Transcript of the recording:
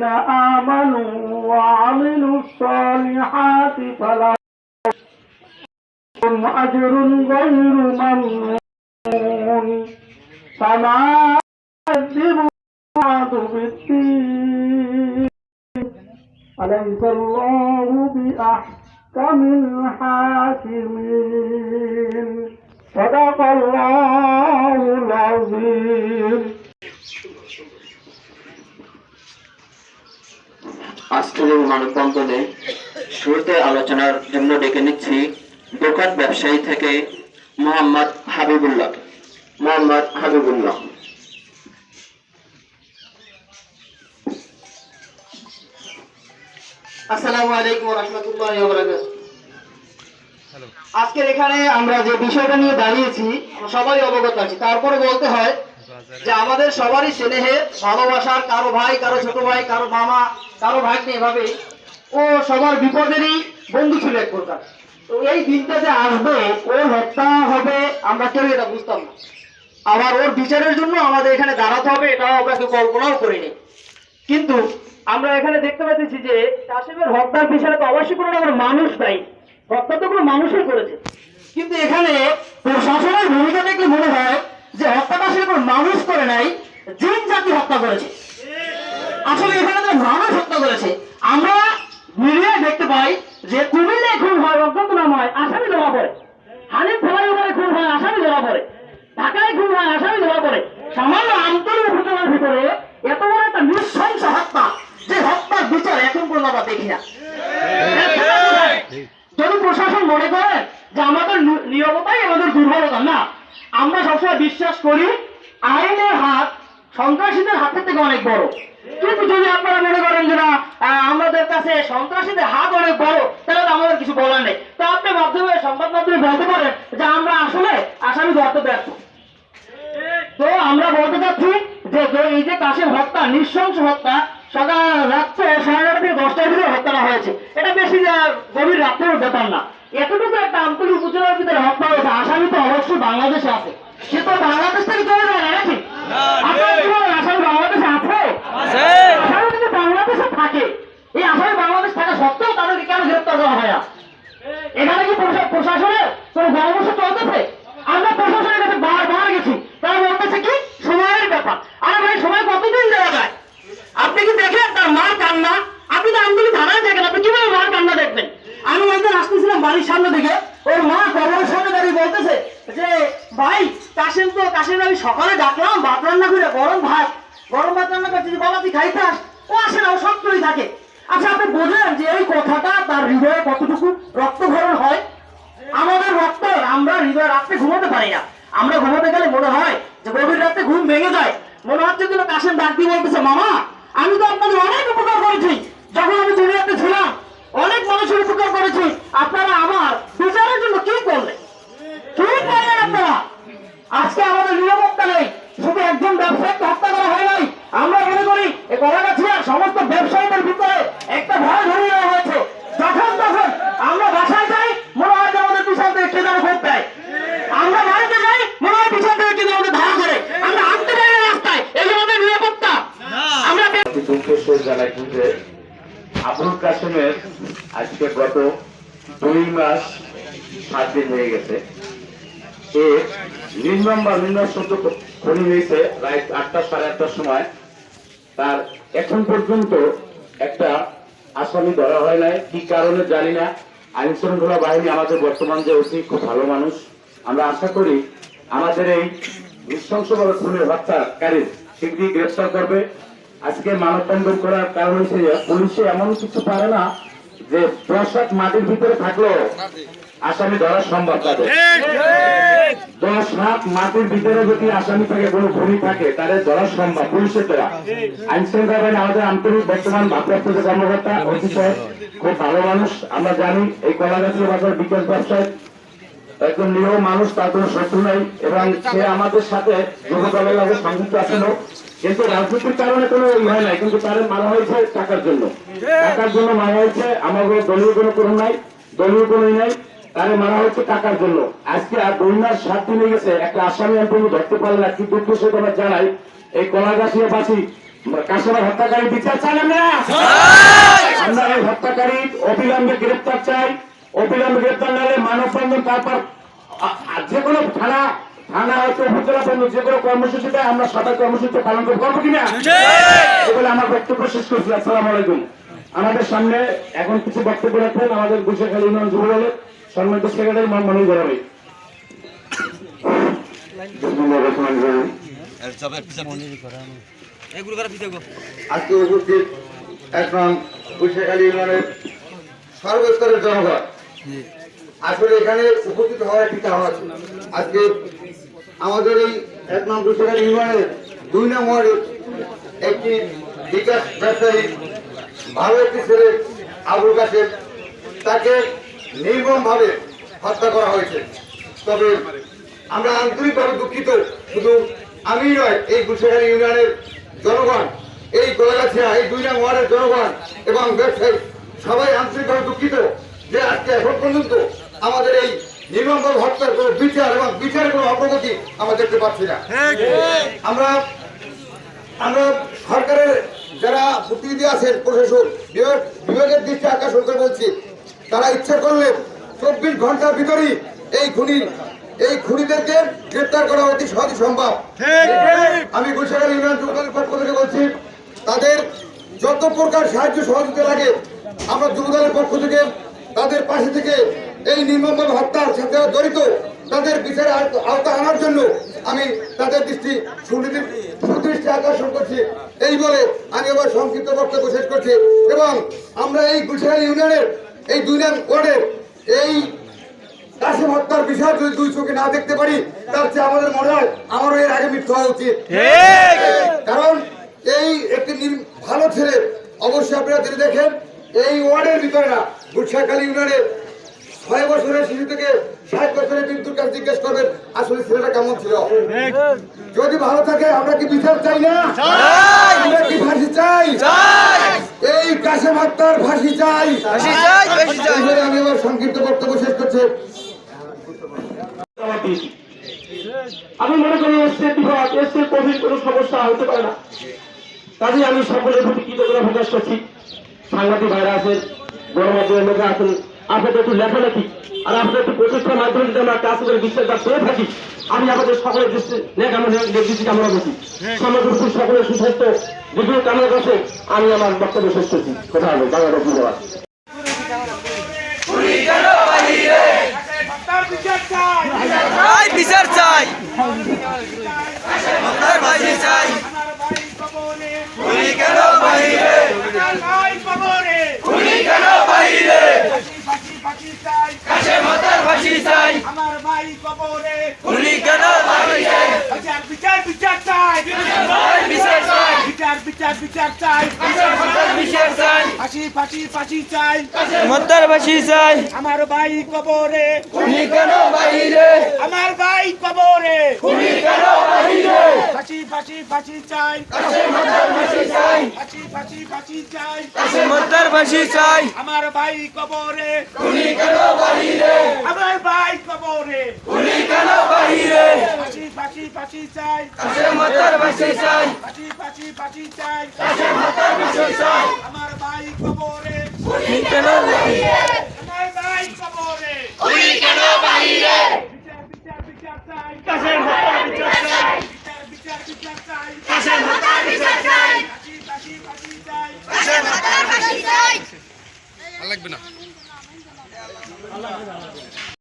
الذين آمنوا وعملوا الصالحات فلهم أجر غير ممنون. فما يكذب بعد بالدين أليس الله بأحكم الحاكمين؟ صدق الله العظيم. আজকের মানববন্ধনে শুরুতে আলোচনার জন্য ডেকে নিচ্ছি দোকান ব্যবসায়ী থেকে মোহাম্মদ হাবিবুল্লাহ। মোহাম্মদ হাবিবুল্লাহ। আসসালামু আলাইকুম রহমতুল্লাহ আজকের এখানে আমরা যে বিষয়টা নিয়ে দাঁড়িয়েছি সবাই অবগত আছি। তারপরে বলতে হয় যে আমাদের সবারই স্নেহে, ভালোবাসার, কারও ভাই, কারও ছোট ভাই, কারও মামা, কারও ভাগ্নে এভাবে, ও সবার বিপদেরই বন্ধু ছিল এক প্রকার। তো এই দিনটা যে আসবে, ওর হত্যা হবে, আমরা কেউ এটা বুঝতাম না। আবার ওর বিচারের জন্য আমাদের এখানে দাঁড়াতে হবে, এটাও আমরা কেউ কল্পনাও করিনি। কিন্তু আমরা এখানে দেখতে পাচ্ছি যে কাশিমের হত্যার পিছনে তো অবশ্যই কোনো না কোনো মানুষ নাই হত্যা তো কোনো মানুষই করেছে। কিন্তু এখানে প্রশাসনের ভূমিকা দেখলে মনে হয় যে হত্যাটা আসলে কোনো মানুষ করে নাই, জিন জাতি হত্যা করেছে। আসলে এখানে তো মানুষ হত্যা করেছে। আমরা মিডিয়ায় দেখতে পাই যে কুমিল্লায় খুন হয় অজ্ঞাত নাম হয় আসামি ধরা পড়ে। হানিফ ফ্লাইওভারে খুন হয়, আসামি ধরা পড়ে। ঢাকায় খুন হয়, আসামি ধরা পড়ে। সামান্য আন্তরিক ঘটনার ভিতরে এত বড় একটা নৃশংস হত্যা, যে হত্যার বিচার এখন পর্যন্ত আমরা দেখি না। যদি প্রশাসন মনে করে যে আমাদের নিয়মতাই আমাদের দুর্বলতা, না, আমরা সবসময় বিশ্বাস করি আইনের হাত সন্ত্রাসীদের হাতের থেকে অনেক বড়। কিন্তু যদি আপনারা মনে করেন যে না আমাদের কাছে সন্ত্রাসীদের হাত অনেক বড় তাহলে তো আমাদের কিছু বলার নেই। তো আপনি মাধ্যমে সংবাদ মাধ্যমে বলতে পারেন যে আমরা আসলে আসামি ধরতে ব্যর্থ। তো আমরা বলতে চাচ্ছি যে এই যে কাশের হত্যা নৃশংস হত্যা সকাল রাত্রে সাড়ে নটা থেকে দশটার ভিতরে হত্যাটা হয়েছে। এটা বেশি গভীর রাত্রের ব্যাপার না। এতটুকু একটা আন্তরিক উপজেলার ভিতরে হত্যা হয়েছে আসামি তো অবশ্যই বাংলাদেশে আছে। সে তো বাংলাদেশ থেকে চলে যায় না নাকি? আপনারা কি বলেন আসামি বাংলাদেশে আছে যদি বাংলাদেশে থাকে, এই আসামি বাংলাদেশ থাকা সত্ত্বেও তাদেরকে কেন গ্রেপ্তার করা হয় না? এখানে কি প্রশা- প্রশাসনের কোন পরামর্শ চলতেছে? আমরা প্রশাসনের কাছে বারবার গেছি। তারা বলতেছে কি? সময়ের ব্যাপার। আরে ভাই, সময় কতদিন দেওয়া যায়? আপনি কি দেখেন তার মার কান্না? আপনি তো আমগুলি থানায় দেখেন, আপনি কীভাবে মার কান্না দেখবেন? আমি একদিন আসতেছিলাম বাড়ির সামনে থেকে, ওর মা কবরের সামনে দাঁড়িয়ে বলতেছে যে, ভাই, কাশিম তো কাশিম আমি সকালে ডাকলাম, ভাত রান্না করে গরম ভাত গরম ভাত রান্না করছি বাবা তুই খাইতাস ও আসে না, ও সত্যই থাকে। আচ্ছা আপনি বোঝেন যে এই কথাটা তার হৃদয়ে কতটুকু রক্তক্ষরণ হয়? আমাদের রক্ত, আমরা হৃদয় রাত্রে ঘুমাতে পারি না। আমরা ঘুমাতে গেলে মনে হয় যে গভীর রাতে ঘুম ভেঙে যায়। মনে হচ্ছে যেন কাশেম ডাক বলতেছে, মামা, আমি তো আপনাদের অনেক উপকার করেছি। যখন আমি দুনিয়াতে ছিলাম, অনেক মানুষের উপকার করেছি। আপনারা আমার বিচারের জন্য কি করলেন? কি করলেন আপনারা? আজকে আমাদের নিরাপত্তা নেই। শুধু একজন ব্যবসায়ীকে হত্যা করা আমরা মনে করি এই কলাগাছিয়ার সমস্ত ব্যবসায়ীদের ভিতরে একটা ভয় ধরিয়ে দেওয়া হয়েছে। যখন তখন আমরা বাসায় যাই মনে হয় আমাদের পিছন থেকে কে যেন ভোট দেয়। আমরা বাড়িতে যাই মনে হয় পিছন থেকে কে যেন আমাদের ধারা করে। আমরা হাঁটতে পারি না রাস্তায় এই যে আমাদের নিরাপত্তা। আমরা দুঃখেশ্বর জানাচ্ছি যে আবুল কাসেমের আজকে গত দুই মাস সাত দিন হয়ে গেছে। এ নির্মম বা নির্মম শব্দ খনি হয়েছে রাত আটটা সাড়ে আটটার সময়। তার এখন পর্যন্ত একটা আসামি ধরা হয় নাই। কি কারণে জানি না। আইন শৃঙ্খলা বাহিনী আমাদের বর্তমান যে অতি খুব ভালো মানুষ, আমরা আশা করি আমাদের এই নৃশংসভাবে খুনের হত্যাকারী শীঘ্রই গ্রেফতার করবে। আজকে মানববন্ধন করার কারণ হচ্ছে পুলিশে এমন কিছু পারে না যে দশ মাটির ভিতরে থাকলেও আসামি ধরা সম্ভব তাদের দশ হাত মাটির ভিতরে যদি আসামি থাকে কোনো ভূমি থাকে তাহলে ধরা সম্ভব পুলিশের দ্বারা। আইন শৃঙ্খলা বাহিনী আমাদের আন্তরিক বর্তমান ভারপ্রাপ্ত যে কর্মকর্তা অতিশয় খুব ভালো মানুষ আমরা জানি এই কলাগাছের বাজার বিকাশ ব্যবসায় একজন নিরহ মানুষ তার কোনো শত্রু নাই এবং সে আমাদের সাথে যুবদলের ভাবে সংযুক্ত আছিল। কিন্তু রাজনীতির কারণে কোনো ই হয় নাই কিন্তু তার মারা হয়েছে টাকার জন্য। টাকার জন্য মারা হয়েছে আমার কোনো দলীয় কোনো করুন নাই দলীয় কোনো নাই। তারে মারা হচ্ছে টাকার জন্য। আজকে আর মাস সাত দিন গেছে, একটা আসামি আমি ধরতে পারলে না, কি দুঃখ সে তোমার জানাই এই কলাগাছিয়া বাসী কাশিমার হত্যাকারী বিচার চান আমরা। আমরা এই হত্যাকারী অবিলম্বে গ্রেপ্তার চাই। অবিলম্বে গ্রেপ্তার নাহলে মানববন্ধন তারপর যে কোনো থানা থানা হয়তো উপজেলা পর্যন্ত যে কোনো কর্মসূচিতে আমরা সবাই কর্মসূচি পালন করব। কিনা? এগুলো আমার বক্তব্য শেষ করছি। আসসালাম আলাইকুম। আমাদের সামনে এখন কিছু বক্তব্য রাখবেন। আমাদের গুছিয়াখালী ইউনিয়ন যুব সম্মানিত সেক্রেটারি মনির গরাবি আজকে উপস্থিত এখন বৈশাখালী ইউনিয়নের সর্বস্তরের জনগণ। আসলে এখানে উপস্থিত হওয়ার একটি কারণ আজকে আমাদের এই এক নং বৈশাখালী ইউনিয়নের দুই নং ওয়ার্ডের একটি বিকাশ ব্যবসায়ী ভালো একটি ছেলে আবুল কাশেম। তাকে নির্মমভাবে হত্যা করা হয়েছে। তবে আমরা আন্তরিকভাবে দুঃখিত। শুধু আমি নয়, এই গুলশাখালী ইউনিয়নের জনগণ, এই গোলাগাছিয়া এই দুই নাম ওয়ার্ডের জনগণ এবং ব্যবসায়ী সবাই আন্তরিকভাবে দুঃখিত যে আজকে এখন পর্যন্ত আমাদের এই নির্মমভাবে হত্যার কোনো বিচার এবং বিচারের কোনো অগ্রগতি আমরা দেখতে পাচ্ছি না। আমরা আমরা সরকারের যারা প্রতিনিধি আছেন প্রশাসন বিভাগ বিভাগের দৃষ্টি আকর্ষণ করে বলছি তারা ইচ্ছা করলে চব্বিশ ঘণ্টার ভিতরেই এই খুনি এই খুনিদেরকে গ্রেপ্তার করা অতি সহজই সম্ভব। আমি গুলশাখালী ইউনিয়ন যুবদলের পক্ষ থেকে বলছি তাদের যত প্রকার সাহায্য সহযোগিতা লাগে আমরা যুবদলের পক্ষ থেকে তাদের পাশে থেকে এই নির্মমভাবে হত্যার সাথে জড়িত তাদের বিচারে আওতা- আনার জন্য আমি তাদের দৃষ্টি সুদৃষ্টি আকর্ষণ করছি। এই বলে আমি আবার সংক্ষিপ্ত বক্তব্য শেষ করছি এবং আমরা এই গুলশাখালী ইউনিয়নের এই দুই নং ওয়ার্ডের এই কাশিম হত্যার বিষয় যদি দুই চোখে না দেখতে পারি তার চেয়ে আমাদের মনে হয় আমারও এর আগে মৃত্যু হওয়া উচিত। কারণ এই একটি ভালো ছেলে অবশ্যই আপনারা যদি দেখেন এই ওয়ার্ডের ভিতরে না বুটসাখালী ইউনিয়নের ছয় বছরের শিশু থেকে ষাট বছরের মৃত্যুর কাছে জিজ্ঞেস করবেন? আসলে ছেলেটা কেমন ছিল? যদি ভালো থাকে আমরা কি বিচার চাই না? আমরা কি ফাঁসি চাই? এই হত্যার ফাঁসি চাই। আমি এবার সংক্ষিপ্ত বক্তব্য শেষ করছি। আমি মনে করি এসছে বিভাগ কোনো সমস্যা হতে পারে না। কাজে আমি সকলের প্রতি কৃতজ্ঞতা প্রকাশ করছি। সাংবাদিক ভাইরা আছেন গণমাধ্যমের লোক আছেন আপনাদের একটু লেখালেখি, আর আপনাদের একটু প্রচেষ্টার মাধ্যমে যদি আমরা কাজ করে বিশ্বাসটা পেয়ে থাকি, আমি আমাদের সকলের দৃষ্টি লেখ আমরা দৃষ্টি কামনা করছি সমাজ সকলের সুস্বাস্থ্য দীর্ঘ কামনা করছে আমি আমার বক্তব্য শেষ করছি। কথা হবে, বাংলাদেশ ধন্যবাদ বিচার চাই। ভাই চাই উনি কেন বাহিরে উনি কেন বাহিরে কাছে মাতার ফাঁসি চাই আমার ভাই কবরে উনি কেন বাহিরে বিচার বিচার বিচার চাই। ভাই বিচার চাই। বিচার বিচার বিচার চাই। বিচার চাই ফাঁসি ফাঁসি ফাঁসি চাই মাতার ফাঁসি চাই আমার ভাই কবরে উনি কেন বাহিরে আমার ভাই কবরে উনি কেন বাহিরে ফাঁসি ফাঁসি ফাঁসি চাই কাছে ফাঁসি চাই ফাঁসি ফাঁসি ফাঁসি চাই কাছে মাতার ফাঁসি চাই আমার ভাই কবরে উনি কেন বাহিরে আমার ভাই কবরে উনি কেন বাহিরে ফাঁসি ফাঁসি ফাঁসি চাই কাছে মাতার ফাঁসি চাই ফাঁসি ফাঁসি ফাঁসি চাই কাছে মাতার ফাঁসি চাই আমার ভাই কবরে উনি কেন বাহিরে? আমার ভাই কবরে উনি কেন বাহিরে? বিচার বিচার বিচার চাই। কাছে মাতার বিচার চাই। বিচার বিচার বিচার চাই। কাছে মাতার বিচার চাই। ফাঁসি ফাঁসি ফাঁসি চাই। কাছে মাতার ফাঁসি চাই। লাগবে না।